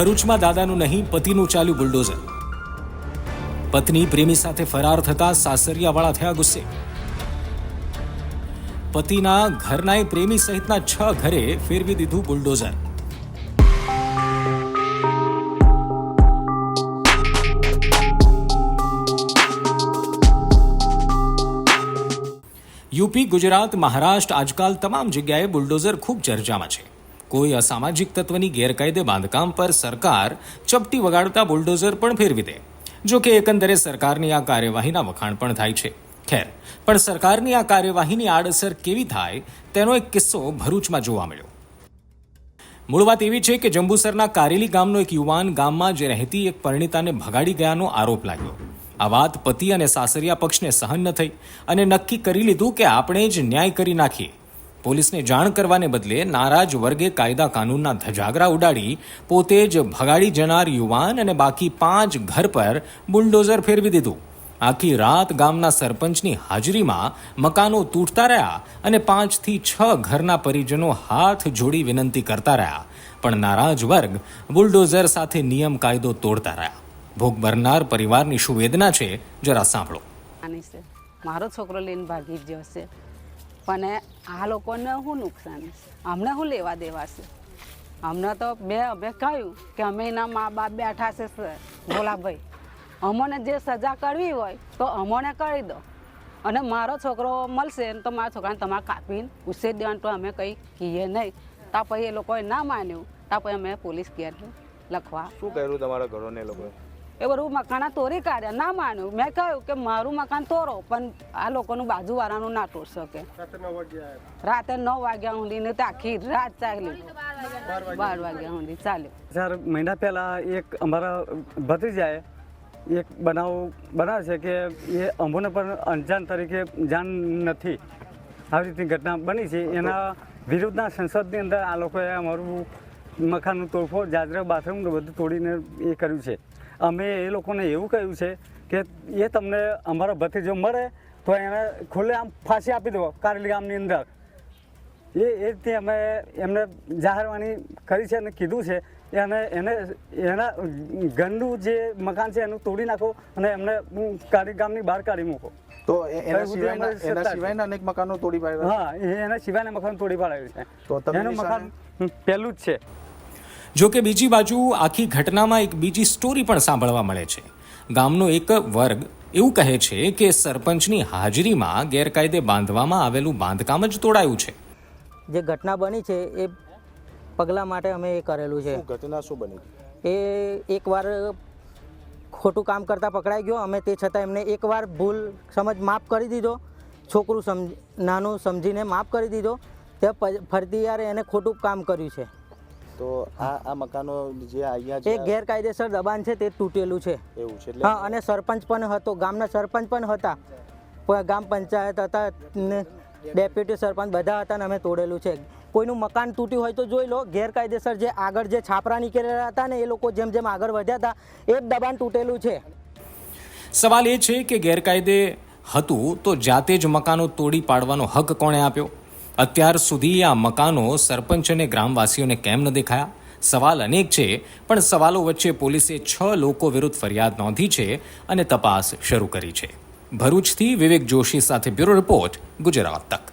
ભરૂચમાં દાદાનું નહીં, પતિનું ચાલ્યું બુલડોઝર. પત્ની પ્રેમી સાથે ફરાર થતા સાસરિયાવાળા થયા ગુસ્સે. પતિના ઘરનાએ પ્રેમી સહિતના છ ઘરે ફેરવી દીધું બુલડોઝર. યુપી, ગુજરાત, મહારાષ્ટ્ર આજકાલ તમામ જગ્યાએ બુલડોઝર ખૂબ ચર્ચામાં છે. કોઈ અસામાજિક તત્વની ગેરકાયદે બાંધકામ પર સરકાર ચપટી વગાડતા બુલડોઝર પણ ફેરવી દે. જો કે એકંદરે સરકારની આ કાર્યવાહીના વખાણ પણ થાય છે. ખેર, પણ સરકારની આ કાર્યવાહીની આડઅસર કેવી થાય તેનો એક કિસ્સો ભરૂચમાં જોવા મળ્યો. મૂળ વાત એવી છે કે જંબુસરના કારેલી ગામનો એક યુવાન ગામમાં જે રહેતી એક પરિણીતાને ભગાડી ગયાનો આરોપ લાગ્યો. આ વાત પતિ અને સાસરિયા પક્ષને સહન ન થઈ અને નક્કી કરી લીધું કે આપણે જ ન્યાય કરી નાખીએ. પોલીસને જાણ કરવાને બદલે નારાજ વર્ગે કાયદા કાનૂનના ધજાગરા ઉડાડી, પોતે જ ભગાડી જનાર યુવાન અને બાકી પાંચ ઘર પર બુલડોઝર ફેરવી દીધું. આખી રાત ગામના સરપંચની હાજરીમાં મકાનો તૂટતા રહ્યા અને પાંચથી છ ઘરના પરિજનો હાથ જોડી વિનંતી કરતા રહ્યા. પણ નારાજ વર્ગ બુલડોઝર સાથે નિયમ કાયદો તોડતા રહ્યા. ભોગ બરનાર પરિવારની શું વેદના છે, જરા સાંભળો. મારો છોકરો લઈને ભાગી ગયો છે. પણ આ લોકોને શું નુકસાન અમને શું લેવા દેવા છે? અમને તો બે અમે કહ્યું કે અમે એના મા બાપ બેઠા છે ભોલાભાઈ. અમને જે સજા કરવી હોય તો અમને કરી દો. અને મારો છોકરો મળશે તો મારા છોકરાને તમારે કાપીને ઉછેર દેવાનું તો અમે કંઈ કહીએ નહીં. તા પછી એ લોકોએ ના માન્યું. તા પછી અમે પોલીસ કેર લખવા શું કર્યું તમારા ઘરોને લોકોએ? એ બધું મકાના તોરી કાઢ્યા. ના માન્યું. મેં કહ્યું કે મારું મકાન તોરો પણ આ લોકોનું બાજુવાળાનું ના તોડ શકે. રાતે નવ વાગ્યા સુધી ને તો આખી રાત ચાલી બાર વાગ્યા સુધી. ચાલ્યું. ચાર મહિના પહેલાં એક અમારા ભત્રીજાએ એક બનાવ બનાવે છે કે એ અમોને પણ અંજાન તરીકે જાણ નથી. આવી રીતની ઘટના બની છે. એના વિરુદ્ધના સંસદની અંદર આ લોકોએ અમારું મકાનનું તોડફોડ જાજરા બાથરૂમ બધું તોડીને એ કર્યું છે. અમે એ લોકોને એવું કહ્યું છે કે એ તમને અમારો ભત્રીજો મળે તો એને ખુલ્લે આમ ફાંસી આપી દો કારેલી ગામની અંદર. એ એ રીતે અમે એમને જાહેરવાણી કરી છે અને કીધું છે. એને એને એના ગંદુ જે મકાન છે એનું તોડી નાખો અને એમને કાળી ગામની બહાર કાઢી મૂકો. તો એના સિવાયના એના સિવાયના અનેક મકાનો તોડી પાડ્યા હા એના સિવાયના મકાન તોડી પાડ્યા છે. તો તમે એનું મકાન પહેલું જ છે. જો કે બીજી બાજુ આખી ઘટનામાં એક બીજી સ્ટોરી પણ સાંભળવા મળે છે. ગામનો એક વર્ગ એવું કહે છે કે સરપંચની હાજરીમાં ગેરકાયદે બાંધવામાં આવેલું બાંધકામ જ તોડાયું છે. જે ઘટના બની છે એ પગલાં માટે અમે એ કરેલું છે. ઘટના શું બની એ એકવાર ખોટું કામ કરતાં પકડાઈ ગયો. અમે તે છતાં એમને એકવાર ભૂલ સમજ માફ કરી દીધો. છોકરું સમજ નાનું સમજીને માફ કરી દીધો. તે ફરતી યાર એને ખોટું કામ કર્યું છે. તો આ આ મકાનો જે અહીંયા એક ગેરકાયદેસર દબાણ છે તે તૂટેલું છે. એવું છે હા અને સરપંચ પણ હતો ગામના સરપંચ પણ હતા. ગામ ગ્રામ પંચાયત હતા ને ડેપ્યુટી સરપંચ બધા હતા ને અમે તોડેલું છે. કોઈનું મકાન તૂટ્યું હોય તો જોઈ લો ગેરકાયદેસર જે આગળ જે છાપરા નીકળેલા હતા ને એ લોકો જેમ જેમ આગળ વધ્યા હતા એ જ દબાણ તૂટેલું છે. સવાલ એ છે કે ગેરકાયદે હતું તો જાતે જ મકાનો તોડી પાડવાનો હક કોણે આપ્યો? અત્યાર સુધી આ મકાનો સરપંચ અને ગ્રામવાસીઓને કેમ ન દેખાયા? સવાલ અનેક છે, પણ સવાલો વચ્ચે પોલીસે છ લોકો વિરુદ્ધ ફરિયાદ નોંધી છે અને તપાસ શરૂ કરી છે. ભરૂચથી વિવેક જોશી સાથે બ્યુરો રિપોર્ટ, ગુજરાત તક.